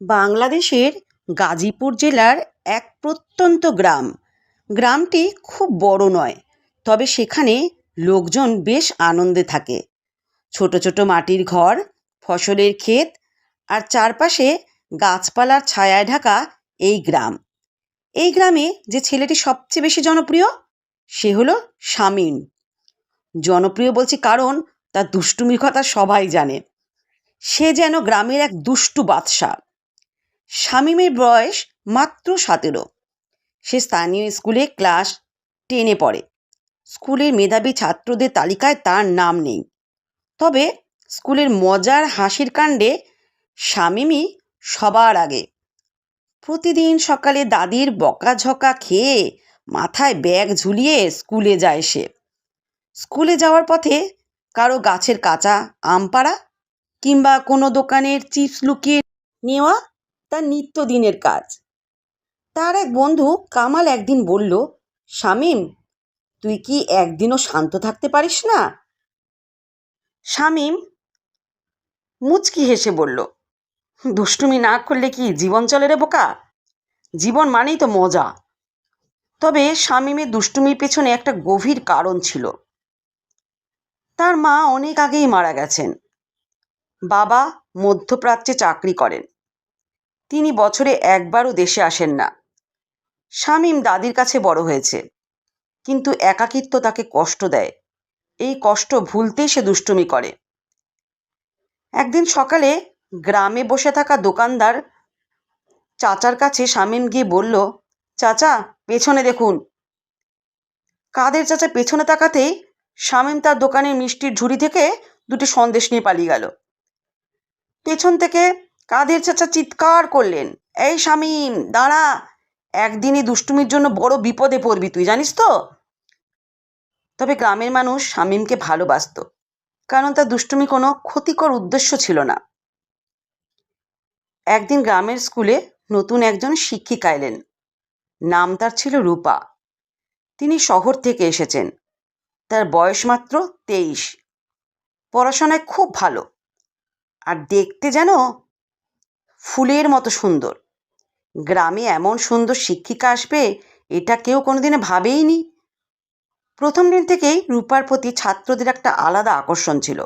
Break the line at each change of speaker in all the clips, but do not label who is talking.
বাংলাদেশের গাজীপুর জেলার এক প্রত্যন্ত গ্রাম। গ্রামটি খুব বড় নয়, তবে সেখানে লোকজন বেশ আনন্দে থাকে। ছোট ছোট মাটির ঘর, ফসলের ক্ষেত আর চারপাশে গাছপালার ছায়ায় ঢাকা এই গ্রাম। এই গ্রামে যে ছেলেটি সবচেয়ে বেশি জনপ্রিয়, সে হলো শামীম। জনপ্রিয় বলছি কারণ তার দুষ্টুমির কথা সবাই জানে। সে যেন গ্রামের এক দুষ্টু বাদশা শামীমের বয়স মাত্র সতেরো। সে স্থানীয় স্কুলে ক্লাস টেনে পড়ে। স্কুলের মেধাবী ছাত্রদের তালিকায় তার নাম নেই। তবে স্কুলের মজার হাসির কাণ্ডে শামীমই সবার আগে প্রতিদিন সকালে দাদির বকাঝকা খেয়ে মাথায় ব্যাগ ঝুলিয়ে স্কুলে যায় সে। স্কুলে যাওয়ার পথে কারও গাছের কাঁচা আম পাড়া কিংবা কোনো দোকানের চিপস লুকিয়ে নেওয়া তার নিত্যদিনের কাজ। তার এক বন্ধু কামাল একদিন বলল, শামীম, তুই কি একদিনও শান্ত থাকতে পারিস না? শামীম মুচকি হেসে বলল, দুষ্টুমি না করলে কি জীবন চলে রে বোকা? জীবন মানেই তো মজা। তবে শামীমের দুষ্টুমির পেছনে একটা গভীর কারণ ছিল। তার মা অনেক আগেই মারা গেছেন। বাবা মধ্যপ্রাচ্যে চাকরি করেন। তিনি বছরে একবারও দেশে আসেন না। শামীম দাদির কাছে বড় হয়েছে। কিন্তু একাকিত্ব তাকে কষ্ট দেয়। এই কষ্ট ভুলতেই সে দুষ্টুমি করে। একদিন সকালে গ্রামে বসে থাকা দোকানদার চাচার কাছে শামীম গিয়ে বলল, চাচা, পেছনে দেখুন। কাদের চাচা পেছনে তাকাতেই শামীম তার দোকানের মিষ্টির ঝুড়ি থেকে দুটি সন্দেশ নিয়ে পালিয়ে গেল। পেছন থেকে কাদের চাচা চিৎকার করলেন, এই শামীম, দাঁড়া, একদিনই দুষ্টুমির জন্য বড় বিপদে পড়বি তুই, জানিস তো? তবে গ্রামের মানুষ শামীমকে ভালোবাসত, কারণ তার দুষ্টুমি কোনো ক্ষতিকর উদ্দেশ্য ছিল না। একদিন গ্রামের স্কুলে নতুন একজন শিক্ষিকা এলেন, নাম তার ছিল রূপা। তিনি শহর থেকে এসেছেন, তার বয়স মাত্র তেইশ, পড়াশোনায় খুব ভালো, আর দেখতে যেন ফুলের মতো সুন্দর। গ্রামে এমন সুন্দর শিক্ষিকা আসবে, এটা কেউ কোনোদিনে ভাবেইনি। প্রথম দিন থেকেই রূপার প্রতি ছাত্রদের একটা আলাদা আকর্ষণ ছিল।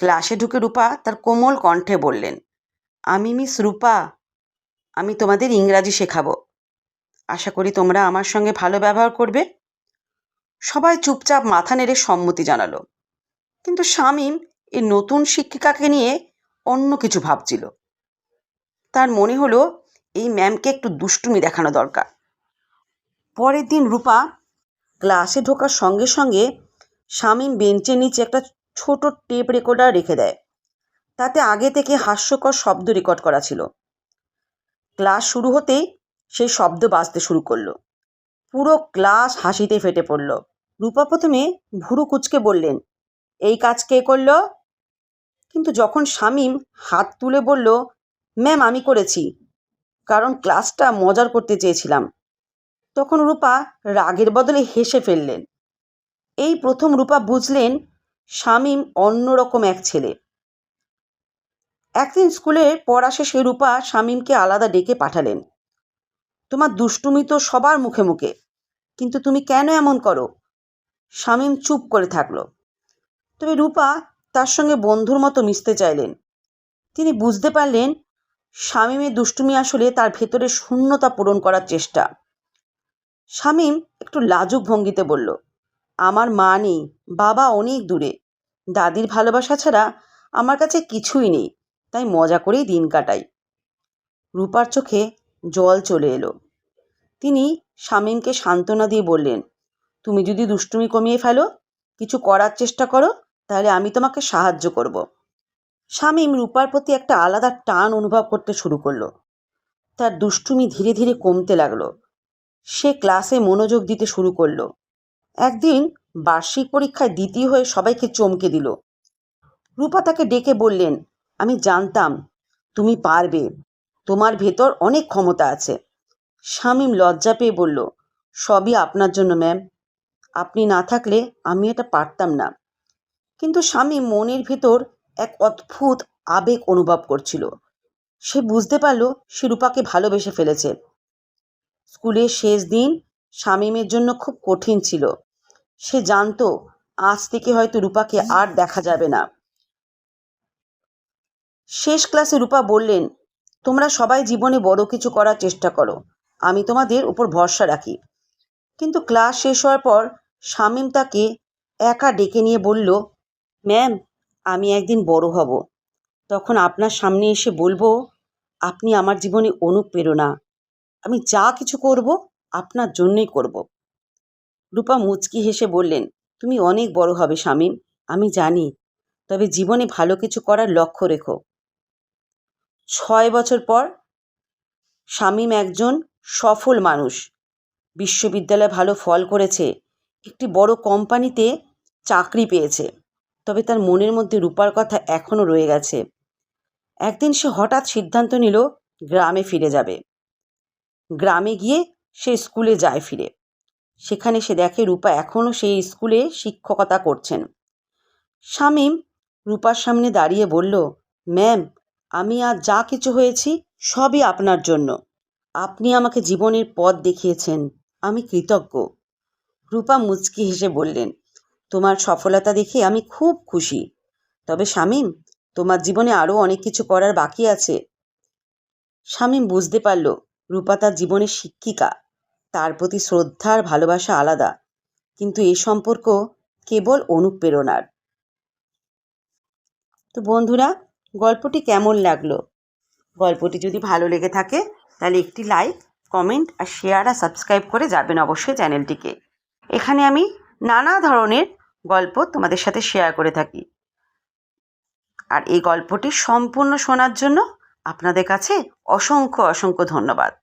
ক্লাসে ঢুকে রূপা তার কোমল কণ্ঠে বললেন, আমি মিস রূপা, আমি তোমাদের ইংরাজি শেখাবো। আশা করি তোমরা আমার সঙ্গে ভালো ব্যবহার করবে। সবাই চুপচাপ মাথা নেড়ে সম্মতি জানালো। কিন্তু শামীম এই নতুন শিক্ষিকাকে নিয়ে অন্য কিছু ভাবছিল। তার মনে হলো এই ম্যামকে একটু দুষ্টুমি দেখানো দরকার। পরের দিন রূপা ক্লাসে ঢোকার সঙ্গে সঙ্গে শামীম বেঞ্চের নিচে একটা ছোট টেপ রেকর্ডার রেখে দেয়। তাতে আগে থেকে হাস্যকর শব্দ রেকর্ড করা ছিল। ক্লাস শুরু হতেই সেই শব্দ বাজতে শুরু করল। পুরো ক্লাস হাসিতে ফেটে পড়ল। রূপা প্রথমে ভুরু কুচকে বললেন, এই কাজ কে করল? কিন্তু যখন শামীম হাত তুলে বলল ম্যাম, আমি করেছি। কারণ ক্লাসটা মজার করতে চেয়েছিলাম। তখন রূপা রাগের বদলে হেসে ফেললেন। এই প্রথম রূপা বুঝলেন শামীম অন্যরকম এক ছেলে। একদিন স্কুলে পড়া শেষে রূপা শামীমকে আলাদা ডেকে পাঠালেন। তোমার দুষ্টুমি তো সবার মুখে মুখে, কিন্তু তুমি কেন এমন করো? শামীম চুপ করে থাকল। তবে রূপা তার সঙ্গে বন্ধুর মতো মিশতে চাইলেন। তিনি বুঝতে পারলেন শামীমের দুষ্টুমি আসলে তার ভেতরে শূন্যতা পূরণ করার চেষ্টা। শামীম একটু লাজুক ভঙ্গিতে বলল, আমার মা নেই, বাবা অনেক দূরে। দাদির ভালোবাসা ছাড়া আমার কাছে কিছুই নেই, তাই মজা করেই দিন কাটাই। রূপার চোখে জল চলে এলো। তিনি শামীমকে সান্ত্বনা দিয়ে বললেন, তুমি যদি দুষ্টুমি কমিয়ে ফেলো, কিছু করার চেষ্টা করো, তাহলে আমি তোমাকে সাহায্য করব। শামীম রূপার প্রতি একটা আলাদা টান অনুভব করতে শুরু করল। তার দুষ্টুমি ধীরে ধীরে কমতে লাগল। সে ক্লাসে মনোযোগ দিতে শুরু করল। একদিন বার্ষিক পরীক্ষায় দ্বিতীয় হয়ে সবাইকে চমকে দিল। রূপা তাকে ডেকে বললেন, আমি জানতাম, তুমি পারবে। তোমার ভেতর অনেক ক্ষমতা আছে। শামীম লজ্জা পেয়ে বলল, সবই আপনার জন্য, ম্যাম। আপনি না থাকলে আমি এটা পারতাম না। কিন্তু স্বামী মনের ভেতর এক অদ্ভুত আবেগ অনুভব করছিল। সে বুঝতে পারল সে রূপাকে ভালোবেসে ফেলেছে। স্কুলের শেষ দিন শামীমের জন্য খুব কঠিন ছিল। সে জানতো আজ থেকে হয়তো রূপাকে আর দেখা যাবে না। শেষ ক্লাসে রূপা বললেন, তোমরা সবাই জীবনে বড় কিছু করার চেষ্টা করো। আমি তোমাদের উপর ভরসা রাখি। কিন্তু ক্লাস শেষ হওয়ার পর শামীম তাকে একা ডেকে নিয়ে বলল, ম্যাম আমি একদিন বড় হব। তখন আপনার সামনে এসে বলব, আপনি আমার জীবনে অনুপ্রেরণা। আমি যা কিছু করব, আপনার জন্যই করব। রূপা মুচকি হেসে বললেন, তুমি অনেক বড় হবে শামীম, আমি জানি। তবে জীবনে ভালো কিছু করার লক্ষ্য রেখো। ছয় বছর পর, শামীম একজন সফল মানুষ। বিশ্ববিদ্যালয়ে ভালো ফল করেছে। একটি বড় কোম্পানিতে চাকরি পেয়েছে। তবে তার মনের মধ্যে রূপার কথা এখনও রয়ে গেছে। একদিন সে হঠাৎ সিদ্ধান্ত নিল, গ্রামে ফিরে যাবে। গ্রামে গিয়ে সে স্কুলে যায় ফিরে। সেখানে সে দেখে রূপা এখনও সেই স্কুলে শিক্ষকতা করছেন। শামীম রূপার সামনে দাঁড়িয়ে বলল, ম্যাম, আমি আজ যা কিছু হয়েছি সবই আপনার জন্য। আপনি আমাকে জীবনের পথ দেখিয়েছেন। আমি কৃতজ্ঞ। রূপা মুচকি হেসে বললেন তোমার সফলতা দেখে আমি খুব খুশি। তবে শামীম, তোমার জীবনে আরও অনেক কিছু করার বাকি আছে। শামীম বুঝতে পারল, রূপা তার জীবনের শিক্ষিকা। তার প্রতি শ্রদ্ধার ভালোবাসা আলাদা। কিন্তু এই সম্পর্ক কেবল অনুপ্রেরণার। তো বন্ধুরা, গল্পটি কেমন লাগল? গল্পটি যদি ভালো লেগে থাকে, তাহলে একটি লাইক, কমেন্ট আর শেয়ার আর সাবস্ক্রাইব করে যাবেন অবশ্যই চ্যানেলটিকে। এখানে আমি নানা ধরনের গল্প তোমাদের সাথে শেয়ার করে থাকি। আর এই গল্পটি সম্পূর্ণ শোনার জন্য আপনাদের কাছে অসংখ্য অসংখ্য ধন্যবাদ।